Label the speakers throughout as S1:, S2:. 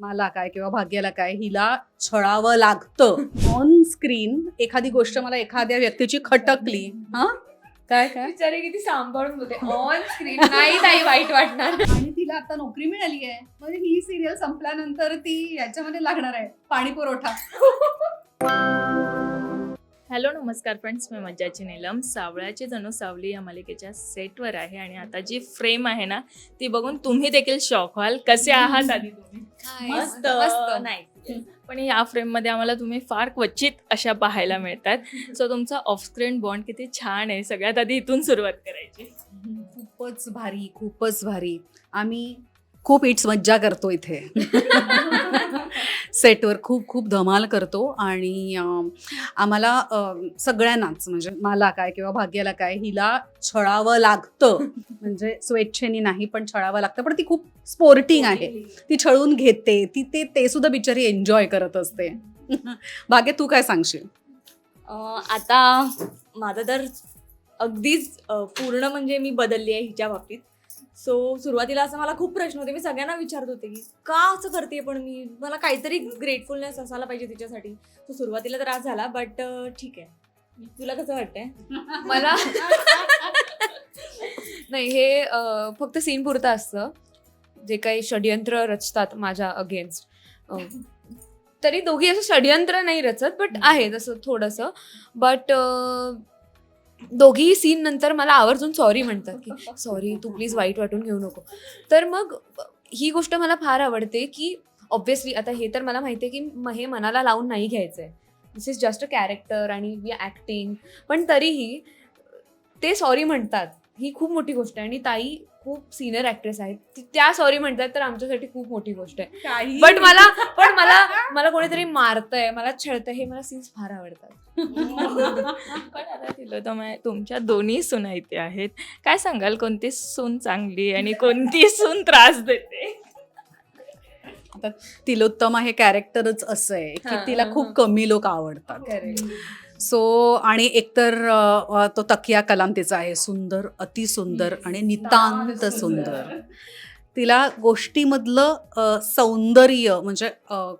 S1: मला काय किंवा भाग्याला काय हिला छळावं लागतं. ऑन स्क्रीन एखादी गोष्ट मला एखाद्या व्यक्तीची खटकली. हा? काय काय?
S2: बिचारे किती सांभाळून बोलते ऑन स्क्रीन नाही ताई वाईट वाटणार.
S1: आणि तिला आता नोकरी मिळाली आहे. म्हणजे ही सिरियल संपल्यानंतर ती याच्यामध्ये लागणार आहे. पाणी पुरवठा.
S3: हॅलो नमस्कार फ्रेंड्स. मी मज्जाची नीलम. सावळ्याची जणू सावली या मालिकेच्या सेटवर आहे. आणि आता जी फ्रेम आहे ना ती बघून तुम्ही देखील शॉक व्हाल. कसे आहात आधी तुम्ही? मस्त.
S2: मस्त.
S3: नाही पण या फ्रेममध्ये आम्हाला तुम्ही फार क्वचित अशा पाहायला मिळतात. सो तुमचा ऑफस्क्रीन बॉन्ड किती छान आहे. सगळ्यात आधी इथून सुरुवात करायची.
S1: खूपच भारी खूपच भारी. आम्ही खूप इट्स मज्जा करतो इथे. सेटवर खूप खूप धमाल करतो आणि आम्हाला सगळ्यांनाच म्हणजे मला काय किंवा भाग्याला काय हिला छळावं लागतं. म्हणजे स्वेच्छेनी नाही पण छळावं लागतं. पण ती खूप स्पोर्टिंग आहे. ती छळून घेते. ती ते ते सुद्धा बिचारी एन्जॉय करत असते. भाग्य तू काय सांगशील?
S2: आता माझं तर अगदीच पूर्ण म्हणजे मी बदलली आहे हिच्या बाबतीत. सो सुरुवातीला असं मला खूप प्रश्न होते. मी सगळ्यांना विचारत होते की का असं करते पण मी? मला काहीतरी ग्रेटफुलनेस असायला पाहिजे तिच्यासाठी. सो सुरुवातीला त्रास झाला बट ठीक आहे. तुला कसं वाटतंय?
S4: मला? नाही हे अं, फक्त सीन पुरतं असतं. जे काही षडयंत्र रचतात माझ्या अगेन्स्ट तरी दोघी असं षडयंत्र नाही रचत बट आहे तसं थोडंसं. बट दोघीही सीन नंतर मला आवर्जून सॉरी म्हणतात की सॉरी तू प्लीज वाईट वाटून घेऊ नको. तर मग ही गोष्ट मला फार आवडते की ऑब्व्हियसली आता हे तर मला माहिती आहे की म- हे मनाला लावून नाही घ्यायचं आहे this is just a character आणि वी ॲक्टिंग पण तरीही ते सॉरी म्हणतात. ही खूप मोठी गोष्ट आहे आणि ताई खूप सिनियर ऍक्ट्रेस आहेत. ती- त्या सॉरी म्हणतात तर आमच्यासाठी खूप मोठी गोष्ट आहे. बट मला पण मला मला कोणीतरी मारतंय मला छळतंय हे मला सीन्स फार आवडतात.
S3: तुमच्या दोन्ही सुना इथे आहेत. काय सांगाल कोणती सून चांगली आणि कोणती सून त्रास देते?
S1: आता तिलोत्तमा हे कॅरेक्टरच असं आहे की तिला खूप. कमी लोक आवडतात. सो आणि एकतर तो तकिया कलाम तिचा आहे सुंदर अतिसुंदर आणि नितांत सुंदर. तिला गोष्टीमधलं सौंदर्य म्हणजे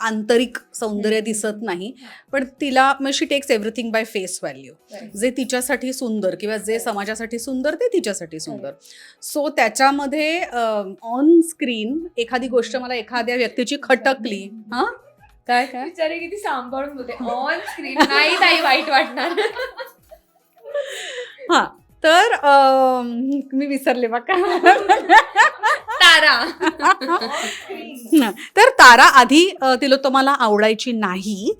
S1: आंतरिक सौंदर्य दिसत नाही पण तिला म्हणजे she takes everything by face value जे तिच्यासाठी सुंदर किंवा जे समाजासाठी सुंदर ते तिच्यासाठी सुंदर. सो त्याच्यामध्ये ऑन स्क्रीन एखादी गोष्ट मला एखाद्या व्यक्तीची खटकली हा? काय काय?
S2: बिचारे किती सांभाळून बोलते. ऑन स्क्रीन नाही ताई वाईट वाटणार.
S1: हा तर मी विसरले बघा.
S2: तारा.
S1: तर तारा आधी अ, तिलोत्तमाला आवडायची नाही.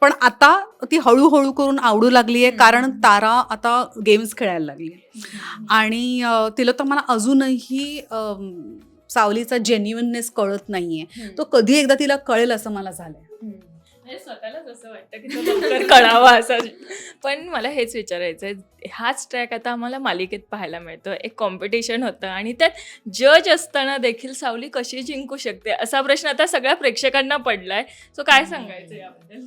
S1: पण आता ती हळूहळू करून आवडू लागली आहे कारण तारा आता गेम्स खेळायला लागली आणि अ, तिलोत्तमाला अजूनही सावलीचा जेन्युननेस कळत नाहीये. तो कधी एकदा तिला कळेल असं मला झालंय.
S3: म्हणजे स्वतःलाच असं वाटतं की तो लवकर कळावा असं. पण मला हेच विचारायचं आहे हाच ट्रॅक आता आम्हाला मालिकेत पाहायला मिळतो. एक कॉम्पिटिशन होतं आणि त्यात जज असताना देखील सावली कशी जिंकू शकते असा प्रश्न आता सगळ्या प्रेक्षकांना पडलाय. सो काय सांगायचं याबद्दल?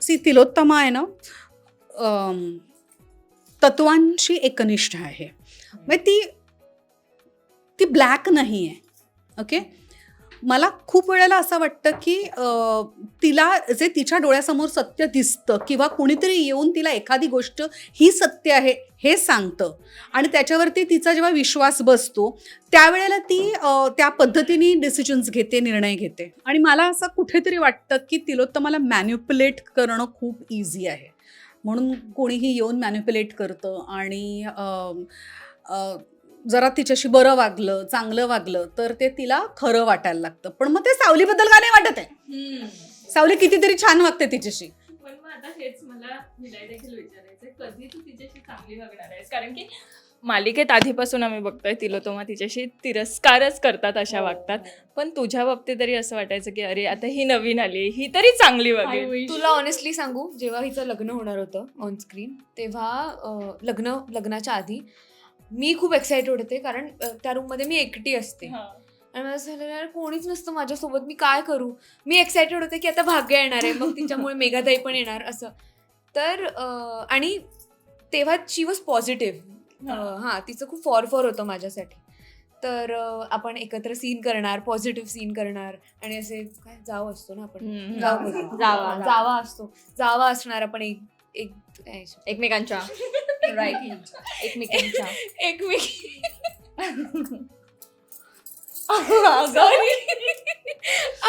S1: सी तिलोत्तमा आहे ना अम, तत्वांची एकनिष्ठ आहे. म्हणजे ती ती ब्लॅक नाही आहे ओके मला खूप वेळेला असं वाटतं की तिला जे तिच्या डोळ्यासमोर सत्य दिसतं किंवा कुणीतरी येऊन तिला एखादी गोष्ट ही सत्य आहे हे सांगतं आणि त्याच्यावरती तिचा जेव्हा विश्वास बसतो त्यावेळेला ती त्या पद्धतीने डिसिजन्स घेते निर्णय घेते. आणि मला असं कुठेतरी वाटतं की तिलोत्तमाला मॅन्युप्युलेट करणं खूप इझी आहे. म्हणून कोणीही येऊन मॅन्युप्युलेट करतं आणि जरा तिच्याशी बरं वागलं चांगलं वागलं तर ते तिला खरं वाटायला लागतं. पण मग ते सावलीबद्दल का नाही वाटत आहे? सावली कितीतरी छान वागते तिच्याशी.
S3: पण मग आता हेच मला विलाय देखील विचारायचं कधी तू तिच्याशी चांगली वागणार आहेस? कारण की मालिकेत आधीपासून आम्ही बघतोय तिलोतोमा तिच्याशी तिरस्कारच करतात अशा वागतात. पण तुझ्या बाबतीत तरी असं वाटायचं की अरे आता ही नवीन आली ही तरी चांगली वागेल.
S4: तुला ऑनेस्टली सांगू जेव्हा हिचं लग्न होणार होतं ऑन स्क्रीन तेव्हा लग्न लग्नाच्या आधी मी खूप एक्सायटेड होते कारण त्या रूममध्ये मी एकटी असते. आणि मला झालं यार कोणीच नसतं माझ्यासोबत मी काय करू? मी एक्सायटेड होते की आता भाग्य येणार आहे मग तिच्यामुळे मेघाताई पण येणार असं. तर आणि तेव्हा शी वॉज पॉझिटिव्ह हां. तिचं खूप फॉर फॉर होतं माझ्यासाठी. तर आपण एकत्र सीन करणार पॉझिटिव्ह सीन करणार आणि असे काय जावं असतो ना आपण.
S2: हम्म.
S4: जावं
S2: जावा, जावा.
S4: जावा असतो. जावा असणार आपण एक एक
S2: एकमेकांच्या.
S4: राईट
S2: एकमेकांच्या.
S4: एकमेकी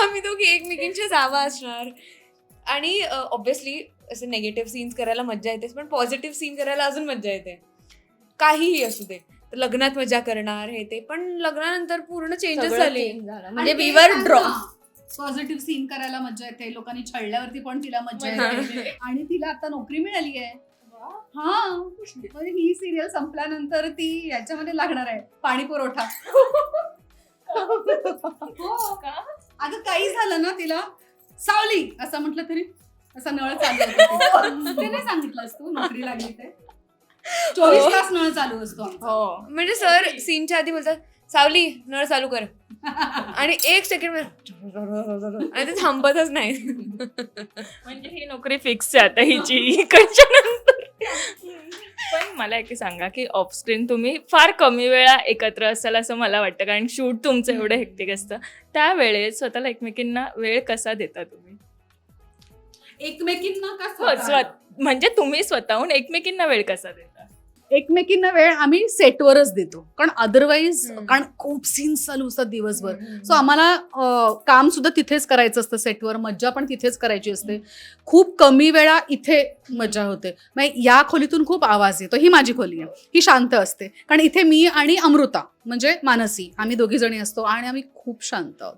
S4: आम्ही दोघी एकमेकींच्या जावा असणार. आणि ऑब्विसली असे नेगेटिव्ह सीन्स करायला मज्जा येतेच पण पॉझिटिव्ह सीन करायला अजून मज्जा येते. काहीही असू दे. तर लग्नात मजा करणार हे ते पण लग्नानंतर पूर्ण चेंजेस झाले.
S2: म्हणजे विवर ड्रॉ
S1: पॉझिटिव्ह सीन करायला मजा येते. लोकांनी छळल्यावरती पण तिला मजा येते. आणि तिला आता नोकरी मिळाली आहे. हा म्हणजे ही सिरियल संपल्यानंतर ती याच्यामध्ये लागणार आहे. पाणी पुरवठा. हो. अगं काही झालं ना तिला? सावली असं म्हटलं तरी असा नळ चालू होता. ते नाही सांगितलंस तू नोकरी लागली ते. चोवीस तास नळ चालू असतो.
S2: हो.
S4: म्हणजे सर सीनच्या आधी बोलतात सावली नळ चालू कर. आणि एक सेकंड आणि ते थांबतच नाही
S3: म्हणजे ही नोकरी फिक्स आहे आता हिची इकडच्या नंतर. पण मला एक सांगा की ऑफस्क्रीन तुम्ही फार कमी वेळा एकत्र असाल असं मला वाटतं कारण शूट तुमचं एवढं हेक्टिक असतं. त्यावेळेस स्वतःला एकमेकींना वेळ कसा देता तुम्ही?
S1: एकमेकींना का
S3: हो, म्हणजे तुम्ही स्वतःहून एकमेकींना वेळ कसा देता?
S1: एकमेकींना वेळ आम्ही सेटवरच देतो. कारण अदरवाईज. कारण खूप सीन्स चालू असतात दिवसभर. सो आम्हाला काम सुद्धा तिथेच करायचं असतं सेटवर. मज्जा पण तिथेच करायची असते. खूप कमी वेळा इथे मज्जा होते. म्हणजे या खोलीतून खूप आवाज येतो. ही माझी खोली आहे. ही शांत असते. कारण इथे मी आणि अमृता म्हणजे मानसी आम्ही दोघी जणी असतो आणि आम्ही खूप शांत आहोत.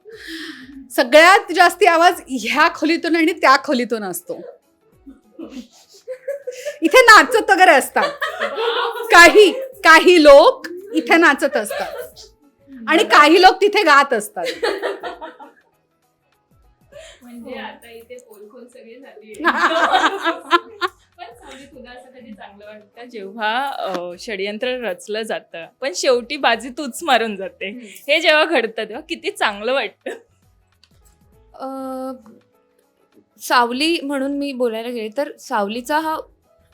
S1: सगळ्यात जास्ती आवाज ह्या खोलीतून आणि त्या खोलीतून असतो. इथे नाचत वगैरे असतात. काही काही लोक इथे नाचत असतात. आणि काही लोक तिथे गात असतात.
S3: म्हणजे आता इथे पोलखोल सगळी झाली पण सावली, तुला असं कधी चांगलं वाटतं? जेव्हा षडयंत्र रचलं जातं पण शेवटी बाजी तूच मारून जाते. हे जेव्हा घडतं तेव्हा किती चांगलं वाटतं.
S4: अं, सावली म्हणून मी बोलायला गेले तर सावलीचा हा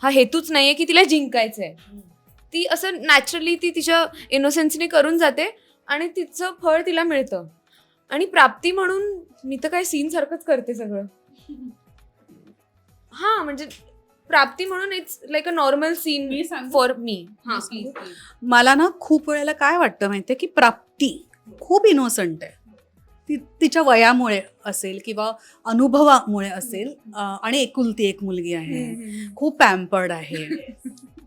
S4: हा हेतूच नाहीये की तिला जिंकायचंय. ती असं नॅचरली ती तिच्या इनोसेन्सने करून जाते आणि तिचं फळ तिला मिळतं. आणि प्राप्ती म्हणून मी तर काय सीन सारखंच करते सगळं. हा म्हणजे प्राप्ती म्हणून it's like a normal scene
S1: मी सांगू?
S4: फॉर मी हा.
S1: मला ना खूप वेळेला काय वाटतं माहितीये की प्राप्ती खूप इनोसंट आहे. ती तिच्या वयामुळे असेल किंवा अनुभवामुळे असेल आणि एकुलती एक मुलगी आहे. खूप पॅम्पर्ड आहे.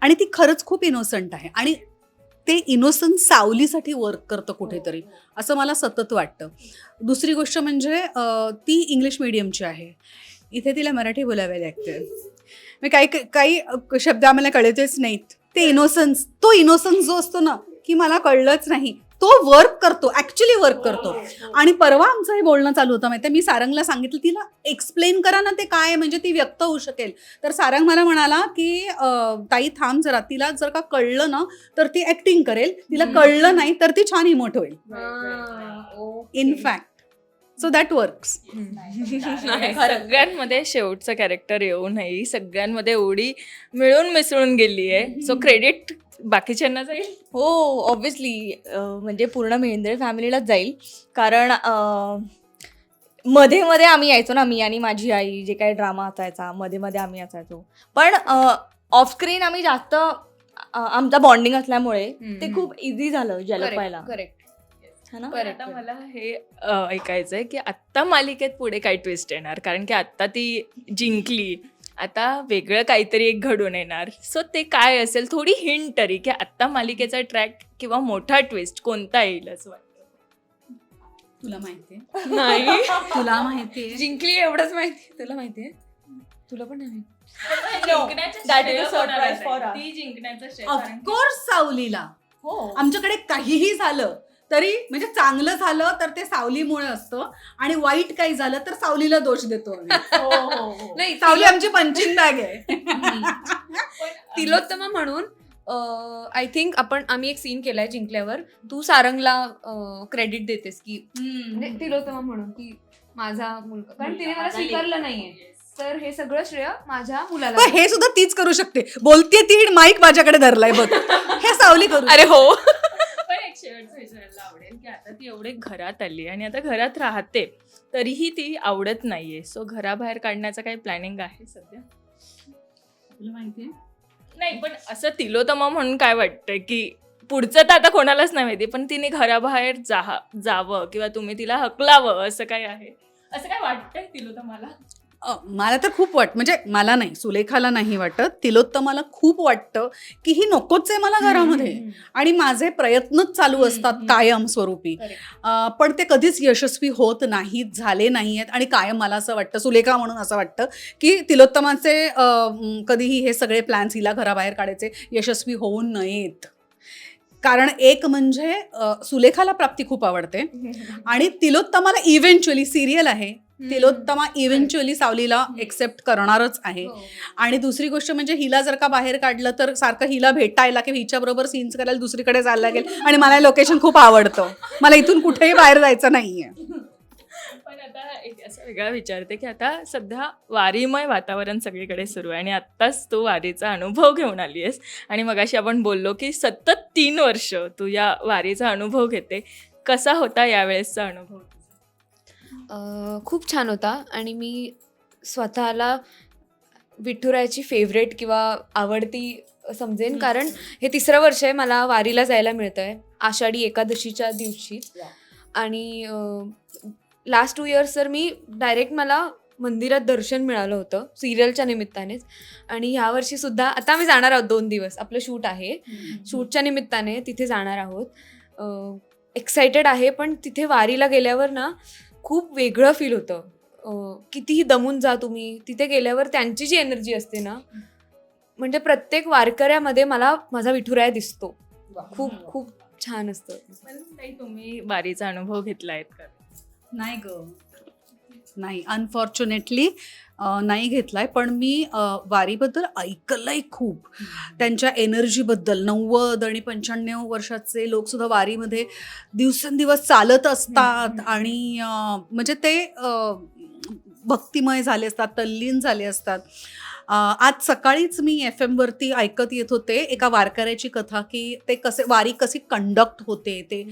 S1: आणि ती खरंच खूप इनोसंट आहे. आणि ते इनोसंट सावलीसाठी वर्क करतं कुठेतरी असं मला सतत वाटतं. दुसरी गोष्ट म्हणजे ती इंग्लिश मिडियमची आहे. इथे तिला मराठी बोलावे लागते. मी काही काही शब्द आम्हाला कळतच नाहीत. ते इनोसन्स तो इनोसन्स जो असतो ना की मला कळलंच नाही. तो वर्क करतो ऍक्च्युली वर्क करतो. आणि परवा आमचं हे बोलणं चालू होतं माहिती मी सारंगला सांगितलं तिला एक्सप्लेन करा ना ते काय आहे, म्हणजे ती व्यक्त होऊ शकेल. तर सारंग मला म्हणाला की ताई थांब जरा तिला जर का कळलं ना तर ती ऍक्टिंग करेल. तिला कळलं नाही तर ती छान इमोट होईल. इनफॅक्ट सो दॅट वर्क्स
S3: सगळ्यांमध्ये शेवटचं कॅरेक्टर येऊ नये सगळ्यांमध्ये एवढी मिळून मिसळून गेली आहे सो क्रेडिट बाकीच्यांना जाईल?
S2: हो ऑब्विसली म्हणजे पूर्ण मेहेंद्रे फॅमिलीलाच जाईल. कारण अं, मध्ये मध्ये आम्ही यायचो ना मी आणि माझी आई जे काही ड्रामा असायचा मध्ये मध्ये आम्ही असायचो. पण ऑफस्क्रीन आम्ही जास्त अं, आमचा बॉन्डिंग असल्यामुळे ते खूप इझी झालं जलपायला
S4: करेक्ट
S2: है ना?
S3: पण आता मला हे अ, ऐकायचंय की आत्ता मालिकेत पुढे काय ट्विस्ट येणार. कारण की आत्ता ती जिंकली. आता वेगळं काहीतरी एक घडून येणार. सो ते काय असेल? थोडी हिंट तरी की आत्ता मालिकेचा ट्रॅक किंवा मोठा ट्विस्ट कोणता येईल असं वाटतं.
S1: तुला माहितीये.
S4: नाही.
S1: तुला माहितीये.
S4: जिंकली एवढंच माहिती. तुला माहितीये? तुला पण नाही.
S3: जिंकण्याचं
S2: that is
S3: श्रेय
S2: a surprise
S3: कोणाला
S2: for
S3: जाईल?
S2: us.
S3: ती जिंकण्याचं श्रेय.
S1: ऑफकोर्स सावलीला.
S2: हो.
S1: आमच्याकडे काहीही झालं तरी म्हणजे चांगलं झालं तर ते सावलीमुळे असतं आणि वाईट काही झालं तर सावलीला दोष देतो आम्ही.
S2: हो हो हो.
S4: नाही
S1: सावली आमची पंचिंग बॅग आहे.
S4: तिलोत्तमा म्हणून आय थिंक आपण आम्ही एक सीन केलाय जिंकल्यावर. तू सारंगला क्रेडिट देतेस की म्हणजे तिलोत्तमा म्हणून की माझा मुलगा कारण तिने मला स्वीकारलं नाहीये. तर हे सगळं श्रेय माझ्या मुलाला
S1: पण हे सुद्धा तीच करू शकते. बोलते ती माईक माझ्याकडे धरलाय बघ. हे सावली करू
S4: अरे हो
S3: पण एक शेवटचं विचारायला की आता ती एवढे घरात आली आणि आता घरात राहते तरीही ती आवडत नाहीये. सो घराबाहेर काढण्याचं काही प्लॅनिंग आहे सध्या?
S1: तुला
S3: नाही पण असं तिलोतमा म्हणून काय वाटतंय की पुढचं तर आता कोणालाच नाही माहिती पण तिने घराबाहेर जा जावं किंवा तुम्ही तिला हकलावं असं काय आहे? असं काय वाटतंय तिलोतमाला?
S1: अ, मला तर खूप वाट म्हणजे मला नाही सुलेखाला नाही वाटत. तिलोत्तमाला खूप वाटतं की ही नकोच आहे मला घरामध्ये. आणि माझे प्रयत्नच चालू
S3: हम्म,
S1: असतात
S3: हम्म.
S1: कायम स्वरूपी.
S3: Correct.
S1: अ, पण ते कधीच यशस्वी होत नाहीत झाले नाही आहेत आणि कायम मला असं वाटतं सुलेखा म्हणून असं वाटतं की तिलोत्तमाचे अ, म, कधीही हे सगळे प्लॅन्स हिला घराबाहेर काढायचे यशस्वी होऊ नयेत. कारण एक म्हणजे अ, सुलेखाला प्राप्ती खूप आवडते आणि तिलोत्तमाला इव्हेंच्युअली सिरियल आहे. तिलोत्तमा इव्हेंच्युअली सावलीला एक्सेप्ट करणारच आहे.
S4: हो.
S1: आणि दुसरी गोष्ट म्हणजे हिला जर का बाहेर काढलं तर सारखं हिला भेटायला किंवा हिच्याबरोबर सीन्स करायला दुसरीकडे जायला लागेल. आणि मला लोकेशन खूप आवडतं. मला इथून कुठेही बाहेर जायचं नाहीये.
S3: पण आता एक असं वेगळा विचारते की आता सध्या वारीमय वातावरण सगळीकडे सुरू आहे आणि आत्ताच तू वारीचा अनुभव घेऊन आली आहेस आणि मगाशी आपण बोललो की सतत तीन वर्ष तू या वारीचा अनुभव घेते. कसा होता यावेळेसचा अनुभव?
S4: अं, खूप छान होता. आणि मी स्वतःला विठुरायाची फेवरेट किंवा आवडती समजेन. कारण हे तिसरं वर्ष आहे मला वारीला जायला मिळतं आहे आषाढी एकादशीच्या दिवशी. आणि लास्ट टू इयर्स तर मी डायरेक्ट मला मंदिरात दर्शन मिळालं होतं सिरियलच्या निमित्तानेच. आणि ह्या वर्षी सुद्धा आता आम्ही जाणार आहोत दोन दिवस. आपलं शूट आहे. शूटच्या निमित्ताने तिथे जाणार आहोत. एक्सायटेड आहे पण तिथे वारीला गेल्यावर ना खूप वेगळं फील होतं. कितीही दमून जा तुम्ही तिथे गेल्यावर त्यांची जी एनर्जी असते ना म्हणजे प्रत्येक वारकऱ्यामध्ये मला माझा विठुराया दिसतो. खूप खूप छान असतं.
S3: ताई, तुम्ही वारीचा अनुभव घेतला आहेत का?
S1: नाही ग. नाही अनफॉर्च्युनेटली नाही घेतलाय. पण मी वारीबद्दल ऐकलंय खूप. त्यांच्या एनर्जीबद्दल नव्वद आणि पंच्याण्णव वर्षाचे लोक सुद्धा वारीमध्ये दिवसेंदिवस चालत असतात. आणि म्हणजे ते भक्तिमय झाले असतात तल्लीन झाले असतात. आज सकाळीच मी एफ एमवरती ऐकत येत होते एका वारकऱ्याची कथा की ते कसे वारी कशी कंडक्ट होते ते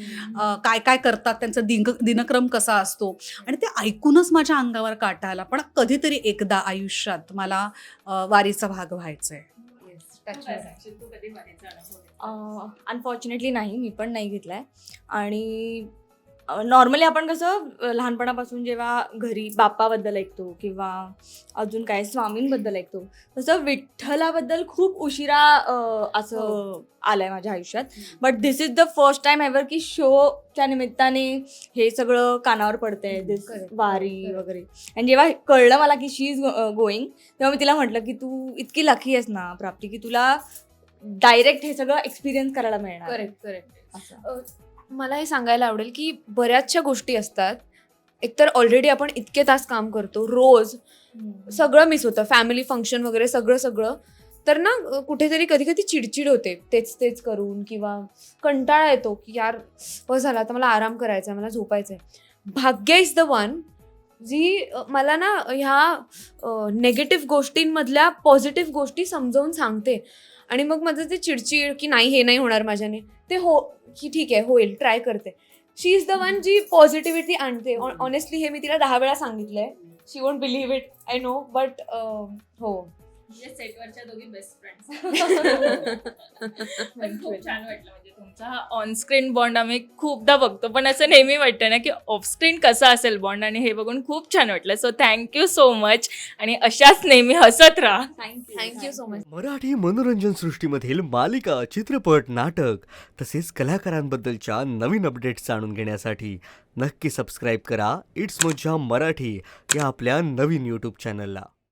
S1: काय काय करतात त्यांचा दिन दिनक्रम कसा असतो? आणि ते ऐकूनच माझ्या अंगावर काटा आला. पण कधीतरी एकदा आयुष्यात मला वारीचा भाग व्हायचा आहे?
S2: अनफॉर्च्युनेटली नाही मी पण नाही घेतलाय. आणि नॉर्मली आपण कसं लहानपणापासून जेव्हा घरी बाप्पाबद्दल ऐकतो किंवा अजून काय स्वामींबद्दल ऐकतो तसं विठ्ठलाबद्दल खूप उशिरा असं आलंय माझ्या आयुष्यात. But this is the first time ever की शोच्या निमित्ताने हे सगळं कानावर पडतंय दिस. वारी. वगैरे. आणि जेव्हा कळलं मला की शी इज गोईंग तेव्हा मी तिला म्हटलं की तू इतकी लकी आहेस ना प्राप्ती की तुला डायरेक्ट हे सगळं एक्सपिरियन्स करायला मिळणार.
S4: करेक्ट करेक्ट
S2: असं.
S4: मला हे सांगायला आवडेल की बऱ्याचशा गोष्टी असतात. एकतर ऑलरेडी आपण इतके तास काम करतो रोज सगळं मिस होतं फॅमिली फंक्शन वगैरे सगळं सगळं. तर ना कुठेतरी कधी कधी चिडचिड होते. तेच तेच करून किंवा कंटाळा येतो की यार बस झाला आता मला आराम करायचा आहे मला झोपायचं आहे भाग्य इज द वन जी मला ना ह्या नेगेटिव्ह गोष्टींमधल्या पॉझिटिव्ह गोष्टी समजावून सांगते. आणि मग माझं ते चिडचिड की नाही हे नाही होणार माझ्याने ते हो की ठीक आहे होईल ट्राय करते. शी इज द वन जी पॉझिटिव्हिटी आणते. ऑनेस्टली हे मी तिला दहा वेळा सांगितलंय. She won't believe it I know but हो.
S3: म्हणजे सेटवरच्या दोघी बेस्ट फ्रेंड्स खूप छान वाटलं. तुमचा हा ऑन स्क्रीन बॉन्ड आम्ही खूपदा बघतो पण असं नेहमी वाटतं ना की ऑफ स्क्रीन कसा असेल बॉन्ड आणि हे बघून खूप छान वाटलं. सो थँक्यू सो मच आणि अशाच नेहमी हसत राहा.
S2: Thank you
S4: thank you so much
S5: Marathi मनोरंजन सृष्टीमधील मालिका चित्रपट नाटक तसेच कलाकारांबद्दलच्या नवीन अपडेट्स जाणून घेण्यासाठी नक्की सबस्क्राईब करा. इट्स मज्जा मराठी या आपल्या नवीन यूट्यूब चॅनलला